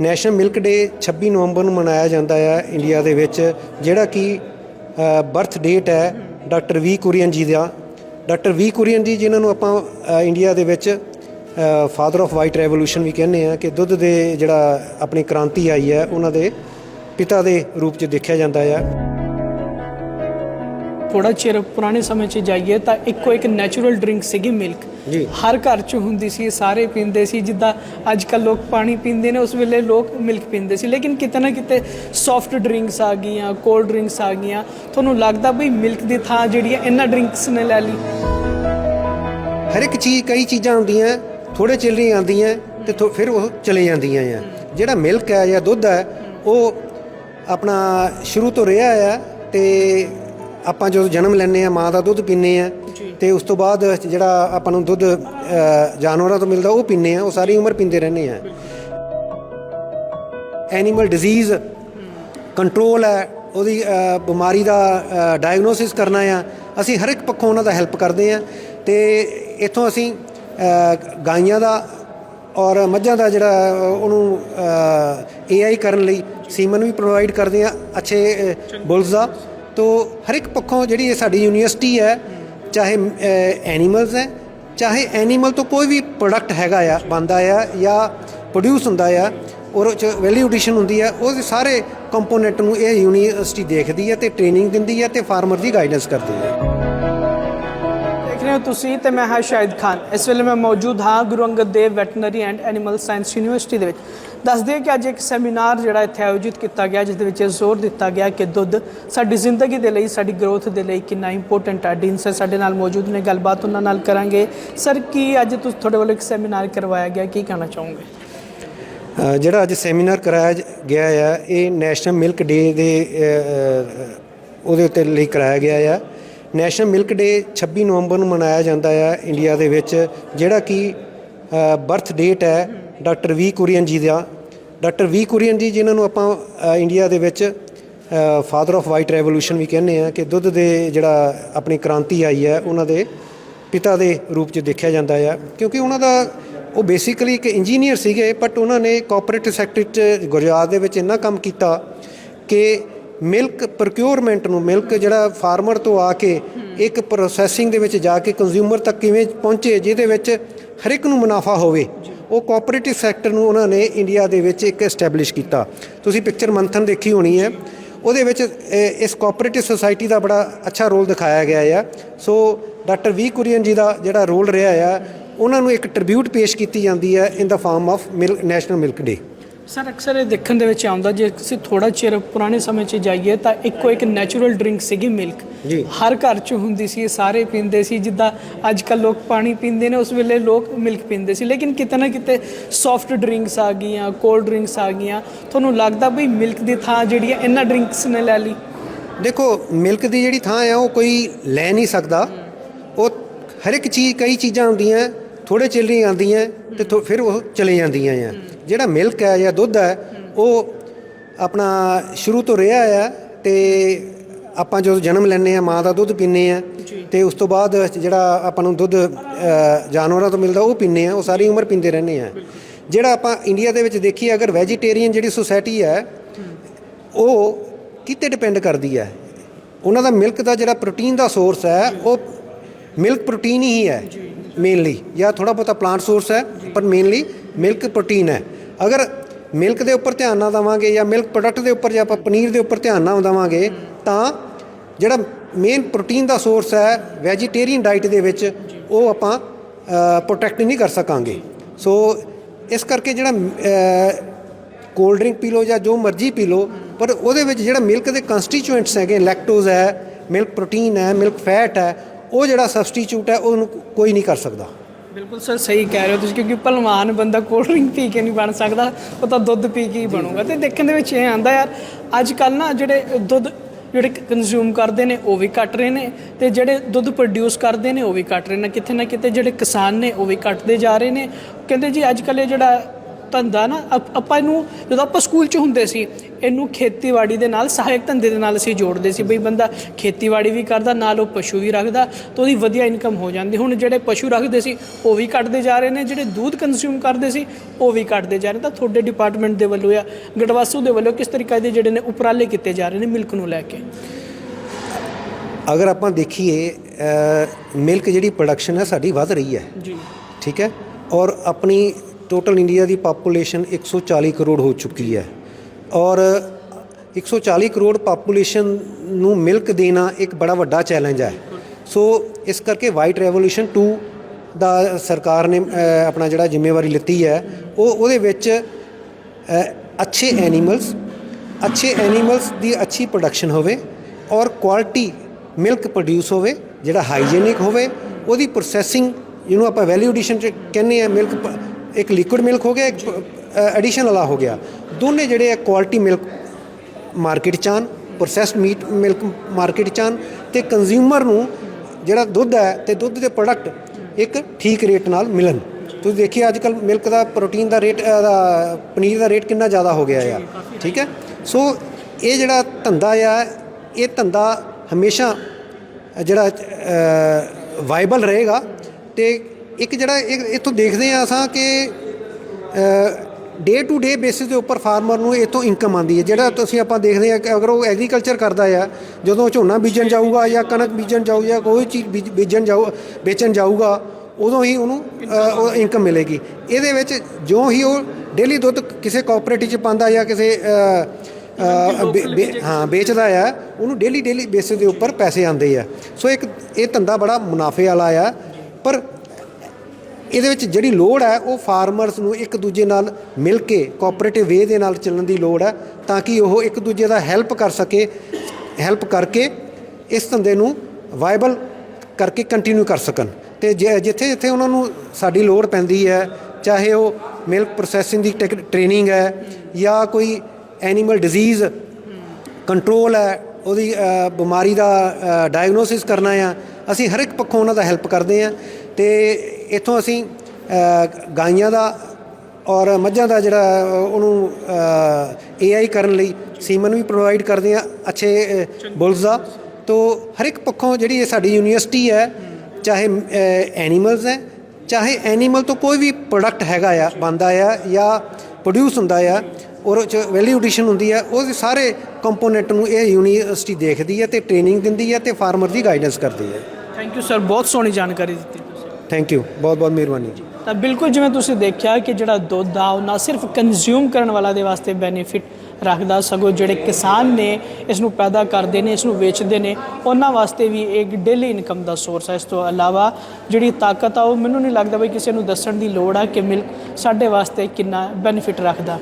National milk ਡੇ 26 ਨਵੰਬਰ ਨੂੰ ਮਨਾਇਆ ਜਾਂਦਾ ਹੈ ਇੰਡੀਆ ਦੇ ਵਿੱਚ, ਜਿਹੜਾ ਕਿ ਬਰਥ ਡੇਟ ਹੈ ਡਾਕਟਰ ਵੀ ਕੁਰੀਅਨ ਜੀ ਦਾ। ਡਾਕਟਰ ਵੀ ਕੁਰੀਅਨ ਜੀ, ਜਿਨ੍ਹਾਂ ਨੂੰ ਆਪਾਂ ਇੰਡੀਆ ਦੇ ਵਿੱਚ ਫਾਦਰ ਆਫ ਵਾਈਟ ਰੈਵੋਲੂਸ਼ਨ ਵੀ ਕਹਿੰਦੇ ਆ ਕਿ ਦੁੱਧ ਦੇ ਜਿਹੜਾ ਆਪਣੀ ਕ੍ਰਾਂਤੀ ਆਈ ਹੈ, ਉਹਨਾਂ ਦੇ ਪਿਤਾ ਦੇ ਰੂਪ 'ਚ ਦੇਖਿਆ ਜਾਂਦਾ ਆ। ਥੋੜਾ ਚਿਰ ਪੁਰਾਣੇ ਸਮੇਂ 'ਚ ਜਾਈਏ ਤਾਂ ਇੱਕੋ ਇੱਕ ਨੈਚੁਰਲ ਡਰਿੰਕ ਸੀਗੀ ਮਿਲਕ। ਜੀ। ਹਰ ਘਰ 'ਚ ਹੁੰਦੀ ਸੀ ਸਾਰੇ ਪੀਂਦੇ ਸੀ ਜਿੱਦਾਂ ਅੱਜ ਕੱਲ ਲੋਕ ਪਾਣੀ ਪੀਂਦੇ ਨੇ ਉਸ ਵੇਲੇ ਲੋਕ ਮਿਲਕ ਪੀਂਦੇ ਸੀ। ਲੇਕਿਨ ਕਿਤੇ ਨਾ ਕਿਤੇ ਸੌਫਟ ਡਰਿੰਕਸ ਆ ਗਈਆਂ ਕੋਲਡ ਡਰਿੰਕਸ ਆ ਗਈਆਂ। ਤੁਹਾਨੂੰ ਲੱਗਦਾ ਬਈ ਮਿਲਕ ਦੀ ਥਾਂ ਜਿਹੜੀ ਹੈ ਇਹਨਾਂ ਡਰਿੰਕਸ ਨੇ ਲੈ ਲਈ। ਹਰ ਇੱਕ ਚੀਜ਼ ਕਈ ਚੀਜ਼ਾਂ ਹੁੰਦੀਆਂ ਥੋੜੇ ਚਿਰ ਲਈ ਆਉਂਦੀਆਂ ਤੇ ਫਿਰ ਉਹ ਚਲੇ ਜਾਂਦੀਆਂ ਆ। ਜਿਹੜਾ ਮਿਲਕ ਹੈ ਜਾਂ ਦੁੱਧ ਹੈ ਉਹ ਆਪਣਾ ਸ਼ੁਰੂ ਤੋਂ ਰਿਹਾ ਆ ਤੇ ਆਪਾਂ ਜਦੋਂ ਜਨਮ ਲੈਂਦੇ ਆ ਮਾਂ ਦਾ ਦੁੱਧ ਪੀਂਦੇ ਆ ਤੇ ਉਸ ਤੋਂ ਬਾਅਦ ਜਿਹੜਾ ਆਪਾਂ ਨੂੰ ਦੁੱਧ ਜਾਨਵਰਾਂ ਤੋਂ ਮਿਲਦਾ ਉਹ ਪੀਂਦੇ ਆ ਉਹ ਸਾਰੀ ਉਮਰ ਪੀਂਦੇ ਰਹਿੰਦੇ ਆ ਐਨੀਮਲ ਡਿਜ਼ੀਜ਼ ਕੰਟਰੋਲ ਹੈ। ਉਹਦੀ ਬਿਮਾਰੀ ਦਾ ਡਾਇਗਨੋਸਿਸ ਕਰਨਾ ਆ। ਅਸੀਂ ਹਰ ਇੱਕ ਪੱਖੋਂ ਉਹਨਾਂ ਦਾ ਹੈਲਪ ਕਰਦੇ ਆ ਤੇ ਇੱਥੋਂ ਅਸੀਂ ਗਾਈਆਂ ਦਾ ਔਰ ਮੱਝਾਂ ਦਾ ਜਿਹੜਾ ਅ, ਉਹਨੂੰ ਏਆਈ ਕਰਨ ਲਈ ਸੀਮਨ ਵੀ ਪ੍ਰੋਵਾਈਡ ਕਰਦੇ ਆ ਅੱਛੇ ਬੁਲਸ ਦਾ। ਤੋ ਹਰ ਇੱਕ ਪੱਖੋਂ ਜਿਹੜੀ ਸਾਡੀ ਯੂਨੀਵਰਸਿਟੀ ਹੈ ਚਾਹੇ ਐਨੀਮਲਸ ਹੈ, ਚਾਹੇ ਐਨੀਮਲ ਤੋਂ ਕੋਈ ਵੀ ਪ੍ਰੋਡਕਟ ਹੈਗਾ ਆ, ਬਣਦਾ ਆ ਜਾਂ ਪ੍ਰੋਡਿਊਸ ਹੁੰਦਾ ਆ, ਔਰ 'ਚ ਵੈਲਿਊ ਐਡੀਸ਼ਨ ਹੁੰਦੀ ਹੈ ਉਹ ਸਾਰੇ ਕੰਪੋਨੈਂਟ ਨੂੰ ਇਹ ਯੂਨੀਵਰਸਿਟੀ ਦੇਖਦੀ ਹੈ ਤੇ ਟ੍ਰੇਨਿੰਗ ਦਿੰਦੀ ਹੈ ਤੇ ਫਾਰਮਰ ਦੀ ਗਾਈਡੈਂਸ ਕਰਦੀ ਹੈ ਰਹੇ ਹੋ ਤੁਸੀਂ ਤੇ ਮੈਂ ਹਾਂ ਸ਼ਾਹਿਦ ਖਾਨ। ਇਸ ਵੇਲੇ ਮੈਂ ਮੌਜੂਦ ਹਾਂ Guru Angad Dev veterinary and animal science university ਦੇ ਵਿੱਚ। ਦੱਸ ਦਈਏ ਕਿ ਅੱਜ ਇੱਕ ਸੈਮੀਨਾਰ ਜਿਹੜਾ ਇੱਥੇ ਆਯੋਜਿਤ ਕੀਤਾ ਗਿਆ, ਜਿਸ ਦੇ ਵਿੱਚ ਇਹ ਜ਼ੋਰ ਦਿੱਤਾ ਗਿਆ ਕਿ ਦੁੱਧ ਸਾਡੀ ਜ਼ਿੰਦਗੀ ਦੇ ਲਈ, ਸਾਡੀ ਗਰੋਥ ਦੇ ਲਈ ਕਿੰਨਾ ਇੰਪੋਰਟੈਂਟ ਹੈ ਡੀਨ ਸਰ ਸਾਡੇ ਨਾਲ ਮੌਜੂਦ ਨੇ, ਗੱਲਬਾਤ ਉਹਨਾਂ ਨਾਲ ਕਰਾਂਗੇ। ਸਰ, ਕੀ ਅੱਜ ਤੁਸੀਂ, ਤੁਹਾਡੇ ਵੱਲੋਂ ਇੱਕ ਸੈਮੀਨਾਰ ਕਰਵਾਇਆ ਗਿਆ, ਕੀ ਕਹਿਣਾ ਚਾਹੋਗੇ? ਜਿਹੜਾ ਅੱਜ ਸੈਮੀਨਾਰ ਕਰਾਇਆ ਗਿਆ ਆ, ਇਹ ਨੈਸ਼ਨਲ ਮਿਲਕ ਡੇ ਦੇ ਉਹਦੇ ਉੱਤੇ ਲਈ ਕਰਾਇਆ ਗਿਆ ਆ। ਨੈਸ਼ਨਲ ਮਿਲਕ ਡੇ 26 ਨਵੰਬਰ ਨੂੰ ਮਨਾਇਆ ਜਾਂਦਾ ਹੈ ਇੰਡੀਆ ਦੇ ਵਿੱਚ, ਜਿਹੜਾ ਕਿ ਬਰਥ ਡੇਟ ਹੈ ਡਾਕਟਰ ਵੀ ਕੁਰੀਅਨ ਜੀ ਦਾ। ਡਾਕਟਰ ਵੀ ਕੁਰੀਅਨ ਜੀ ਜਿਨ੍ਹਾਂ ਨੂੰ ਆਪਾਂ ਇੰਡੀਆ ਦੇ ਵਿੱਚ ਫਾਦਰ ਆਫ ਵਾਈਟ ਰੈਵੋਲੂਸ਼ਨ ਵੀ ਕਹਿੰਦੇ ਆ ਕਿ ਦੁੱਧ ਦੇ ਜਿਹੜਾ ਆਪਣੀ ਕ੍ਰਾਂਤੀ ਆਈ ਹੈ, ਉਹਨਾਂ ਦੇ ਪਿਤਾ ਦੇ ਰੂਪ 'ਚ ਦੇਖਿਆ ਜਾਂਦਾ ਆ। ਕਿਉਂਕਿ ਉਹਨਾਂ ਦਾ, ਉਹ ਬੇਸਿਕਲੀ ਇੱਕ ਇੰਜੀਨੀਅਰ ਸੀਗੇ ਬਟ ਉਹਨਾਂ ਨੇ ਕੋਆਪਰੇਟਿਵ ਸੈਕਟਰ 'ਚ ਗੁਜਰਾਤ ਦੇ ਵਿੱਚ ਇੰਨਾ ਕੰਮ ਕੀਤਾ ਕਿ ਮਿਲਕ ਪ੍ਰੋਕਿਉਰਮੈਂਟ ਨੂੰ, ਮਿਲਕ ਜਿਹੜਾ ਫਾਰਮਰ ਤੋਂ ਆ ਕੇ ਇੱਕ ਪ੍ਰੋਸੈਸਿੰਗ ਦੇ ਵਿੱਚ ਜਾ ਕੇ ਕੰਜ਼ਿਊਮਰ ਤੱਕ ਕਿਵੇਂ ਪਹੁੰਚੇ, ਜਿਹਦੇ ਵਿੱਚ ਹਰ ਇੱਕ ਨੂੰ ਮੁਨਾਫਾ ਹੋਵੇ, ਉਹ ਕੋਆਪਰੇਟਿਵ ਸੈਕਟਰ ਨੂੰ ਉਹਨਾਂ ਨੇ ਇੰਡੀਆ ਦੇ ਵਿੱਚ ਇੱਕ ਐਸਟੈਬਲਿਸ਼ ਕੀਤਾ। ਤੁਸੀਂ ਪਿਕਚਰ ਮੰਥਨ ਦੇਖੀ ਹੋਣੀ ਹੈ। ਉਹਦੇ ਵਿੱਚ ਇਸ ਕੋਆਪਰੇਟਿਵ ਸੁਸਾਇਟੀ ਦਾ ਬੜਾ ਅੱਛਾ ਰੋਲ ਦਿਖਾਇਆ ਗਿਆ ਆ। So doctor V Kurien ji ਦਾ ਜਿਹੜਾ ਰੋਲ ਰਿਹਾ ਆ, ਉਹਨਾਂ ਨੂੰ ਇੱਕ ਟ੍ਰਿਬਿਊਟ ਪੇਸ਼ ਕੀਤੀ ਜਾਂਦੀ ਹੈ in the form of national milk day sir ਅਕਸਰ ਇਹ ਦੇਖਣ ਦੇ ਵਿੱਚ ਆਉਂਦਾ ਜੇ ਅਸੀਂ ਥੋੜਾ ਚਿਰ ਪੁਰਾਣੇ ਸਮੇਂ 'ਚ ਜਾਈਏ ਤਾਂ ਇੱਕੋ ਇੱਕ ਨੈਚੁਰਲ ਡਰਿੰਕ ਸੀਗੀ ਮਿਲਕ ਜੀ। ਹਰ ਘਰ 'ਚ ਹੁੰਦੀ ਸੀ ਸਾਰੇ ਪੀਂਦੇ ਸੀ ਜਿੱਦਾਂ ਅੱਜ ਕੱਲ ਲੋਕ ਪਾਣੀ ਪੀਂਦੇ ਨੇ ਉਸ ਵੇਲੇ ਲੋਕ ਮਿਲਕ ਪੀਂਦੇ ਸੀ। ਲੇਕਿਨ ਕਿਤੇ ਨਾ ਕਿਤੇ ਸੌਫਟ ਡਰਿੰਕਸ ਆ ਗਈਆਂ ਕੋਲਡ ਡਰਿੰਕਸ ਆ ਗਈਆਂ। ਤੁਹਾਨੂੰ ਲੱਗਦਾ ਬਈ ਮਿਲਕ ਦੀ ਥਾਂ ਜਿਹੜੀ ਹੈ ਇਹਨਾਂ ਡਰਿੰਕਸ ਨੇ ਲੈ ਲਈ? ਦੇਖੋ ਮਿਲਕ ਦੀ ਜਿਹੜੀ ਥਾਂ ਆ ਉਹ ਕੋਈ ਲੈ ਨਹੀਂ ਸਕਦਾ। ਉਹ ਹਰ ਇੱਕ ਚੀਜ਼ ਕਈ ਚੀਜ਼ਾਂ ਹੁੰਦੀਆਂ ਥੋੜੇ ਚਿਰ ਲਈ ਆਉਂਦੀਆਂ ਤੇ ਫਿਰ ਉਹ ਚਲੇ ਜਾਂਦੀਆਂ ਆ। ਜਿਹੜਾ ਮਿਲਕ ਹੈ ਜਾਂ ਦੁੱਧ ਹੈ ਉਹ ਆਪਣਾ ਸ਼ੁਰੂ ਤੋਂ ਰਿਹਾ ਆ ਤੇ ਆਪਾਂ ਜਦੋਂ ਜਨਮ ਲੈਂਦੇ ਆ ਮਾਂ ਦਾ ਦੁੱਧ ਪੀਂਦੇ ਆ ਤੇ ਉਸ ਤੋਂ ਬਾਅਦ ਜਿਹੜਾ ਆਪਾਂ ਨੂੰ ਦੁੱਧ ਜਾਨਵਰਾਂ ਤੋਂ ਮਿਲਦਾ ਉਹ ਪੀਂਦੇ ਆ ਉਹ ਸਾਰੀ ਉਮਰ ਪੀਂਦੇ ਰਹਿੰਦੇ ਆ ਜਿਹੜਾ ਆਪਾਂ ਇੰਡੀਆ ਦੇ ਵਿੱਚ ਦੇਖੀਏ ਅਗਰ ਵੈਜੀਟੇਰੀਅਨ ਜਿਹੜੀ ਸੁਸਾਇਟੀ ਹੈ ਉਹ ਕਿਤੇ ਡਿਪੈਂਡ ਕਰਦੀ ਹੈ। ਉਹਨਾਂ ਦਾ ਮਿਲਕ ਦਾ ਜਿਹੜਾ ਪ੍ਰੋਟੀਨ ਦਾ ਸੋਰਸ ਹੈ ਉਹ ਮਿਲਕ ਪ੍ਰੋਟੀਨ ਹੀ ਹੈ ਮੇਨਲੀ ਜਾਂ ਥੋੜਾ ਬਹੁਤਾ ਪਲਾਂਟ ਸੋਰਸ ਹੈ ਪਰ ਮੇਨਲੀ ਮਿਲਕ ਪ੍ਰੋਟੀਨ ਹੈ। ਅਗਰ ਮਿਲਕ ਦੇ ਉੱਪਰ ਧਿਆਨ ਨਾ ਦੇਵਾਂਗੇ ਜਾਂ ਮਿਲਕ ਪ੍ਰੋਡਕਟ ਦੇ ਉੱਪਰ ਜਾਂ ਆਪਾਂ ਪਨੀਰ ਦੇ ਉੱਪਰ ਧਿਆਨ ਨਾ ਦੇਵਾਂਗੇ, ਤਾਂ ਜਿਹੜਾ ਮੇਨ ਪ੍ਰੋਟੀਨ ਦਾ ਸੋਰਸ ਹੈ ਵੈਜੀਟੇਰੀਅਨ ਡਾਈਟ ਦੇ ਵਿੱਚ, ਉਹ ਆਪਾਂ ਪ੍ਰੋਟੈਕਟ ਨਹੀਂ ਕਰ ਸਕਾਂਗੇ। ਸੋ ਇਸ ਕਰਕੇ ਜਿਹੜਾ ਕੋਲਡ ਡਰਿੰਕ ਪੀ ਲਓ ਜਾਂ ਜੋ ਮਰਜ਼ੀ ਪੀ ਲਓ, ਪਰ ਉਹਦੇ ਵਿੱਚ ਜਿਹੜਾ ਮਿਲਕ ਦੇ ਕੰਸਟੀਚੂਐਂਟਸ ਹੈਗੇ ਲੈਕਟੋਜ਼ ਹੈ ਮਿਲਕ ਪ੍ਰੋਟੀਨ ਹੈ ਮਿਲਕ ਫੈਟ ਹੈ, ਉਹ ਜਿਹੜਾ ਸਬਸਟੀਟਿਊਟ ਹੈ, ਉਹਨੂੰ ਕੋਈ ਨਹੀਂ ਕਰ ਸਕਦਾ। ਬਿਲਕੁਲ ਸਰ ਸਹੀ ਕਹਿ ਰਹੇ ਹੋ ਤੁਸੀਂ ਕਿਉਂਕਿ ਭਲਵਾਨ ਬੰਦਾ ਕੋਲਡ ਡਰਿੰਕ ਪੀ ਕੇ ਨਹੀਂ ਬਣ ਸਕਦਾ ਉਹ ਤਾਂ ਦੁੱਧ ਪੀ ਕੇ ਹੀ ਬਣੂਗਾ। ਤੇ ਦੇਖਣ ਦੇ ਵਿੱਚ ਇਹ ਆਂਦਾ ਯਾਰ ਅੱਜ ਕੱਲ ਨਾ ਜਿਹੜੇ ਦੁੱਧ ਜਿਹੜੇ ਕੰਜ਼ਿਊਮ ਕਰਦੇ ਨੇ ਉਹ ਵੀ ਘਟ ਰਹੇ ਨੇ ਤੇ ਜਿਹੜੇ ਦੁੱਧ ਪ੍ਰੋਡਿਊਸ ਕਰਦੇ ਨੇ ਉਹ ਵੀ ਘਟ ਰਹੇ ਨੇ। ਕਿਤੇ ਨਾ ਕਿਤੇ ਜਿਹੜੇ ਕਿਸਾਨ ਨੇ ਉਹ ਵੀ ਘਟਦੇ ਜਾ ਰਹੇ ਨੇ। ਕਹਿੰਦੇ ਜੀ ਅੱਜ ਕੱਲ ਇਹ ਜਿਹੜਾ ਧੰਦਾ ਨਾ ਆਪ- ਆਪਾਂ ਇਹਨੂੰ ਜਦੋਂ ਆਪਾਂ ਸਕੂਲ 'ਚ ਹੁੰਦੇ ਸੀ ਇਹਨੂੰ ਖੇਤੀਬਾੜੀ ਦੇ ਨਾਲ ਸਹਾਇਕ ਧੰਦੇ ਦੇ ਨਾਲ ਅਸੀਂ ਜੋੜਦੇ ਸੀ ਬਈ ਬੰਦਾ ਖੇਤੀਬਾੜੀ ਵੀ ਕਰਦਾ ਨਾਲ ਉਹ ਪਸ਼ੂ ਵੀ ਰੱਖਦਾ ਤਾਂ ਉਹਦੀ ਵਧੀਆ ਇਨਕਮ ਹੋ ਜਾਂਦੀ। ਹੁਣ ਜਿਹੜੇ ਪਸ਼ੂ ਰੱਖਦੇ ਸੀ ਉਹ ਵੀ ਕੱਟਦੇ ਜਾ ਰਹੇ ਨੇ ਜਿਹੜੇ ਦੁੱਧ ਕੰਜ਼ਿਊਮ ਕਰਦੇ ਸੀ ਉਹ ਵੀ ਕੱਟਦੇ ਜਾ ਰਹੇ ਤਾਂ ਤੁਹਾਡੇ ਡਿਪਾਰਟਮੈਂਟ ਦੇ ਵੱਲੋਂ ਜਾਂ ਗੜਵਾਸੂ ਦੇ ਵੱਲੋਂ ਕਿਸ ਤਰੀਕੇ ਦੇ ਜਿਹੜੇ ਨੇ ਉਪਰਾਲੇ ਕੀਤੇ ਜਾ ਰਹੇ ਨੇ ਮਿਲਕ ਨੂੰ ਲੈ ਕੇ? ਅਗਰ ਆਪਾਂ ਦੇਖੀਏ ਮਿਲਕ ਜਿਹੜੀ ਪ੍ਰੋਡਕਸ਼ਨ ਹੈ ਸਾਡੀ ਵੱਧ ਰਹੀ ਹੈ। ਜੀ। ਠੀਕ ਹੈ? ਔਰ ਆਪਣੀ ਟੋਟਲ ਇੰਡੀਆ ਦੀ ਪਾਪੂਲੇਸ਼ਨ 140 ਕਰੋੜ ਹੋ ਚੁੱਕੀ ਹੈ। ਔਰ 140 ਕਰੋੜ ਪਾਪੂਲੇਸ਼ਨ ਨੂੰ ਮਿਲਕ ਦੇਣਾ ਇੱਕ ਬੜਾ ਵੱਡਾ ਚੈਲੰਜ ਹੈ। ਸੋ ਇਸ ਕਰਕੇ ਵਾਈਟ ਰੈਵੋਲੂਸ਼ਨ 2 ਦਾ ਸਰਕਾਰ ਨੇ ਆਪਣਾ ਜਿਹੜਾ ਜ਼ਿੰਮੇਵਾਰੀ ਲਿੱਤੀ ਹੈ, ਉਹ ਉਹਦੇ ਵਿੱਚ ਅੱਛੇ ਐਨੀਮਲਸ ਅੱਛੇ ਐਨੀਮਲਸ ਦੀ ਅੱਛੀ ਪ੍ਰੋਡਕਸ਼ਨ ਹੋਵੇ ਔਰ ਕੁਆਲਿਟੀ ਮਿਲਕ ਪ੍ਰੋਡਿਊਸ ਹੋਵੇ, ਜਿਹੜਾ ਹਾਈਜੀਨਿਕ ਹੋਵੇ, ਉਹਦੀ ਪ੍ਰੋਸੈਸਿੰਗ ਜਿਹਨੂੰ ਆਪਾਂ ਵੈਲਿਊ ਐਡੀਸ਼ਨ ਚ ਕਹਿੰਦੇ ਆ ਮਿਲਕ ਇੱਕ ਲਿਕੁਇਡ ਮਿਲਕ ਹੋ ਗਿਆ, ਇੱਕ ਐਡੀਸ਼ਨ ਵਾਲਾ ਹੋ ਗਿਆ। ਦੋਨੇ ਜਿਹੜੇ ਆ ਕੁਆਲਿਟੀ ਮਿਲਕ ਮਾਰਕੀਟ ਚ ਆਉਣ ਪ੍ਰੋਸੈਸਡ ਮੀਟ ਮਿਲਕ ਮਾਰਕੀਟ ਚ ਆਉਣ ਤੇ ਕੰਜ਼ਿਊਮਰ ਨੂੰ ਜਿਹੜਾ ਦੁੱਧ ਹੈ ਤੇ ਦੁੱਧ ਦੇ ਪ੍ਰੋਡਕਟ ਇੱਕ ਠੀਕ ਰੇਟ ਨਾਲ ਮਿਲਣ। ਤੁਸੀਂ ਦੇਖਿਏ ਅੱਜ ਕੱਲ ਮਿਲਕ ਦਾ ਪ੍ਰੋਟੀਨ ਦਾ ਰੇਟ ਦਾ ਪਨੀਰ ਦਾ ਰੇਟ ਕਿੰਨਾ ਜ਼ਿਆਦਾ ਹੋ ਗਿਆ ਆ। ਠੀਕ ਹੈ? ਸੋ ਇਹ ਜਿਹੜਾ ਧੰਦਾ ਆ, ਇਹ ਧੰਦਾ ਹਮੇਸ਼ਾ ਜਿਹੜਾ ਵਾਇਬਲ ਰਹੇਗਾ ਤੇ ਇੱਕ ਜਿਹੜਾ ਇਹ- ਇੱਥੋਂ ਦੇਖਦੇ ਆ ਅਸਾਂ ਕਿ ਡੇ ਟੂ ਡੇ ਬੇਸਿਸ ਦੇ ਉੱਪਰ ਫਾਰਮਰ ਨੂੰ ਇਥੋਂ ਇਨਕਮ ਆਉਂਦੀ ਹੈ। ਜਿਹੜਾ ਤੁਸੀਂ ਆਪਾਂ ਦੇਖਦੇ ਆ ਕਿ ਅਗਰ ਉਹ ਐਗਰੀਕਲਚਰ ਕਰਦਾ ਆ ਜਦੋਂ ਝੋਨਾ ਬੀਜਣ ਜਾਊਗਾ ਜਾਂ ਕਣਕ ਬੀਜਣ ਜਾਊ ਜਾਂ ਕੋਈ ਚੀਜ਼ ਬੀਜ- ਬੀਜਣ ਜਾਊ ਵੇਚਣ ਜਾਊਗਾ ਉਦੋਂ ਹੀ ਉਹਨੂੰ ਇਨਕਮ ਮਿਲੇਗੀ। ਇਹਦੇ ਵਿੱਚ ਜੋ ਹੀ ਉਹ ਡੇਲੀ ਦੁੱਧ ਕਿਸੇ ਕੋਆਪਰੇਟਿਵ ਚ ਪਾਉਂਦਾ ਜਾਂ ਕਿਸੇ ਹਾਂ ਵੇਚਦਾ ਆ ਉਹਨੂੰ ਡੇਲੀ ਡੇਲੀ ਬੇਸਿਸ ਦੇ ਉੱਪਰ ਪੈਸੇ ਆਉਂਦੇ ਆ। ਸੋ ਇੱਕ ਇਹ ਧੰਦਾ ਬੜਾ ਮੁਨਾਫੇ ਵਾਲਾ ਆ ਪਰ ਇਹਦੇ ਵਿੱਚ ਜਿਹੜੀ ਲੋੜ ਹੈ, ਉਹ ਫਾਰਮਰਸ ਨੂੰ ਇੱਕ ਦੂਜੇ ਨਾਲ ਮਿਲ ਕੇ ਕੋਆਪਰੇਟਿਵ ਵੇ ਦੇ ਨਾਲ ਚੱਲਣ ਦੀ ਲੋੜ ਹੈ, ਤਾਂ ਕਿ ਉਹ ਇੱਕ ਦੂਜੇ ਦਾ ਹੈਲਪ ਕਰ ਸਕੇ ਹੈਲਪ ਕਰਕੇ ਇਸ ਧੰਦੇ ਨੂੰ ਵਾਇਬਲ ਕਰਕੇ ਕੰਟੀਨਿਊ ਕਰ ਸਕਣ। ਤੇ ਜਿੱਥੇ ਜਿੱਥੇ ਉਹਨਾਂ ਨੂੰ ਸਾਡੀ ਲੋੜ ਪੈਂਦੀ ਹੈ, ਚਾਹੇ ਉਹ ਮਿਲਕ ਪ੍ਰੋਸੈਸਿੰਗ ਦੀ ਟ੍ਰੇਨਿੰਗ ਹੈ ਜਾਂ ਕੋਈ ਐਨੀਮਲ ਡਿਜ਼ੀਜ਼ ਕੰਟਰੋਲ ਹੈ, ਉਹਦੀ ਬਿਮਾਰੀ ਦਾ ਡਾਇਗਨੋਸਿਸ ਕਰਨਾ ਆ, ਅਸੀਂ ਹਰ ਇੱਕ ਪੱਖੋਂ ਉਹਨਾਂ ਦਾ ਹੈਲਪ ਕਰਦੇ ਆ ਤੇ ਇੱਥੋਂ ਅਸੀਂ ਗਾਈਆਂ ਦਾ ਔਰ ਮੱਝਾਂ ਦਾ ਜਿਹੜਾ ਅ, ਉਹਨੂੰ ਏਆਈ ਕਰਨ ਲਈ ਸੀਮਨ ਵੀ ਪ੍ਰੋਵਾਈਡ ਕਰਦੇ ਆ ਅੱਛੇ ਬੁਲਸ ਦਾ। ਤੋ ਹਰ ਇੱਕ ਪੱਖੋਂ ਜਿਹੜੀ ਇਹ ਸਾਡੀ ਯੂਨੀਵਰਸਿਟੀ ਹੈ ਚਾਹੇ ਐਨੀਮਲਸ ਹੈ ਚਾਹੇ ਐਨੀਮਲ ਤੋਂ ਕੋਈ ਵੀ ਪ੍ਰੋਡਕਟ ਹੈਗਾ ਆ ਬਣਦਾ ਆ ਜਾਂ ਪ੍ਰੋਡਿਊਸ ਹੁੰਦਾ ਆ ਔਰ 'ਚ ਵੈਲਿਊ ਐਡੀਸ਼ਨ ਹੁੰਦੀ ਹੈ ਉਹ ਸਾਰੇ ਕੰਪੋਨੈਂਟ ਨੂੰ ਇਹ ਯੂਨੀਵਰਸਿਟੀ ਦੇਖਦੀ ਹੈ ਤੇ ਟ੍ਰੇਨਿੰਗ ਦਿੰਦੀ ਹੈ ਤੇ ਫਾਰਮਰ ਦੀ ਗਾਈਡੈਂਸ ਕਰਦੀ ਹੈ ਥੈਂਕ ਯੂ ਸਰ ਬਹੁਤ ਸੋਹਣੀ ਜਾਣਕਾਰੀ ਦਿੱਤੀ। ਥੈਂਕ ਯੂ ਬਹੁਤ ਬਹੁਤ ਮਿਹਰਬਾਨੀ ਜੀ। ਤਾਂ ਬਿਲਕੁਲ ਜਿਵੇਂ ਤੁਸੀਂ ਦੇਖਿਆ ਕਿ ਜਿਹੜਾ ਦੁੱਧ ਆ, ਉਹ ਨਾ ਸਿਰਫ ਕੰਜ਼ਿਊਮ ਕਰਨ ਵਾਲਾ ਦੇ ਵਾਸਤੇ ਬੈਨੀਫਿਟ ਰੱਖਦਾ ਸਗੋਂ ਜਿਹੜੇ ਕਿਸਾਨ ਨੇ ਇਸ ਨੂੰ ਪੈਦਾ ਕਰਦੇ ਨੇ ਇਸ ਨੂੰ ਵੇਚਦੇ ਨੇ, ਉਹਨਾਂ ਵਾਸਤੇ ਵੀ ਇੱਕ ਡੇਲੀ ਇਨਕਮ ਦਾ ਸੋਰਸ ਹੈ ਇਸ ਤੋਂ ਇਲਾਵਾ ਜਿਹੜੀ ਤਾਕਤ ਆ, ਉਹ ਮੈਨੂੰ ਨਹੀਂ ਲੱਗਦਾ ਬਈ ਕਿਸੇ ਨੂੰ ਦੱਸਣ ਦੀ ਲੋੜ ਆ ਕਿ ਮਿਲਕ ਸਾਡੇ ਵਾਸਤੇ ਕਿੰਨਾ ਬੈਨੀਫਿਟ ਰੱਖਦਾ।